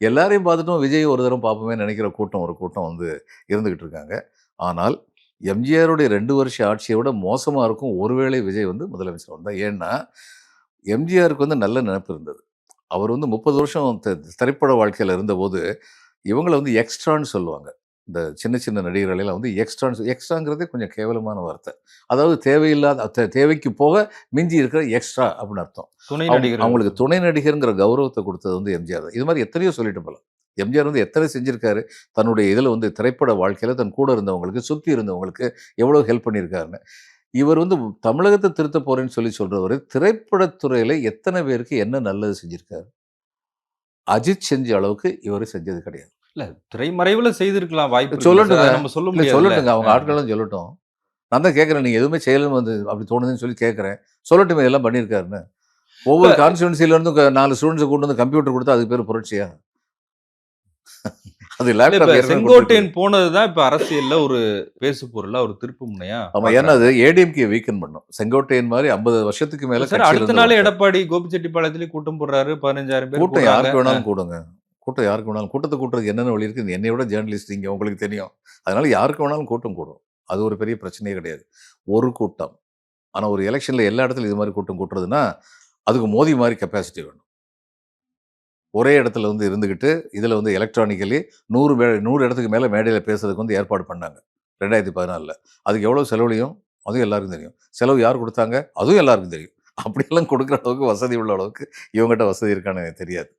எல்லாரையும் பார்த்துட்டும் விஜய் ஒரு தரம் பார்ப்போமே நினைக்கிற கூட்டம் ஒரு கூட்டம் வந்து இருந்துக்கிட்டு இருக்காங்க. ஆனால் எம்ஜிஆருடைய ரெண்டு வருஷ ஆட்சியை விட மோசமாக இருக்கும் ஒருவேளை விஜய் வந்து முதலமைச்சர் வந்தால். ஏன்னா எம்ஜிஆருக்கு வந்து நல்ல நினைப்பு இருந்தது. அவர் வந்து முப்பது வருஷம் திரைப்பட வாழ்க்கையில் இருந்தபோது இவங்களை வந்து எக்ஸ்ட்ரான்னு சொல்லுவாங்க. இந்த சின்ன சின்ன நடிகர்கள் எல்லாம் வந்து எக்ஸ்ட்ரான்னு எக்ஸ்ட்ராங்கிறதே கொஞ்சம் கேவலமான வார்த்தை. அதாவது தேவையில்லாத தேவைக்கு போக மிஞ்சி இருக்கிற எக்ஸ்ட்ரா அப்படின்னு அர்த்தம். துணை நடிகர் அவங்களுக்கு துணை நடிகருங்கிற கௌரவத்தை கொடுத்தது வந்து எம்ஜிஆர் தான். இது மாதிரி எத்தனையோ சொல்லிட்டு போகலாம் எம்ஜிஆர் வந்து எத்தனை செஞ்சிருக்காரு தன்னுடைய இதில் வந்து திரைப்பட வாழ்க்கையில் தன் கூட இருந்தவங்களுக்கு சுற்றி இருந்தவங்களுக்கு எவ்வளோ ஹெல்ப் பண்ணியிருக்காருன்னு. இவர் வந்து தமிழகத்தை திருத்த போறேன்னு சொல்லி சொல்றவர் திரைப்படத்துறையில எத்தனை பேருக்கு என்ன நல்லது செஞ்சிருக்காரு? அஜித் செஞ்ச அளவுக்கு இவர் செஞ்சது கிடையாது. இல்ல திரைமறைவுல செய்திருக்கலாம் வாய்ப்பு சொல்லட்டுங்க. நம்ம சொல்ல முடியாது சொல்லட்டுங்க. அவங்க ஆட்களும் சொல்லட்டும். நான் தான் கேட்குறேன். நீங்க எதுவுமே செய்யலன்னு வந்து அப்படி தோணுதுன்னு சொல்லி கேட்குறேன். சொல்லட்டும் இதெல்லாம் பண்ணியிருக்காருன்னு. ஒவ்வொரு கான்ஸ்டுவன்சில இருந்தும் க- நாலு ஸ்டூடெண்ட்ஸை கொண்டு வந்து கம்ப்யூட்டர் கொடுத்தா அதுக்கு பேர் புரட்சியா? அது லேப்டாப் செங்கோட்டையன் போனதுதான் இப்ப அரசியல்ல ஒரு பேசு பொருளா ஒரு திருப்பு முனையா ஆமா ஏன்னா அது ஏடிஎம்கே வீக்கன் பண்ணும். செங்கோட்டையன் மாதிரி ஐம்பது வருஷத்துக்கு மேல சார் அடுத்த நாளே. எடப்பாடி கோபிச்செட்டிப்பாளையத்திலேயே கூட்டம் போடுறாரு. பதினஞ்சாயிரம் பேர் கூட்டம் யாருக்கு. வேணாலும் கூடுங்க. கூட்டம் யாருக்கு வேணாலும் கூட்டத்தை கூட்டுறதுக்கு என்னென்ன வழி இருக்குது என்னை விட ஜேர்னலிஸ்ட் இங்கே உங்களுக்கு தெரியும். அதனால் யாருக்கு வேணாலும் கூட்டம் கூடும். அது ஒரு பெரிய பிரச்சனையே கிடையாது. ஒரு கூட்டம். ஆனால் ஒரு எலெக்ஷனில் எல்லா இடத்துலையும் இது மாதிரி கூட்டம் கூட்டுறதுன்னா அதுக்கு மோதி மாதிரி கெப்பாசிட்டி வேணும். ஒரே இடத்துல வந்து இருந்துக்கிட்டு இதில் வந்து எலக்ட்ரானிக்கலி நூறு மே நூறு இடத்துக்கு மேலே மேடையில் பேசுறதுக்கு வந்து ஏற்பாடு பண்ணாங்க. ரெண்டாயிரத்தி பதினாலில். அதுக்கு எவ்வளோ செலவுலையும் அதுவும் எல்லாருக்கும் தெரியும். செலவு யார் கொடுத்தாங்க? அதுவும் எல்லாருக்கும் தெரியும். அப்படியெல்லாம் கொடுக்குற அளவுக்கு வசதி உள்ள அளவுக்கு இவங்ககிட்ட வசதி இருக்கான்னு எனக்கு தெரியாது.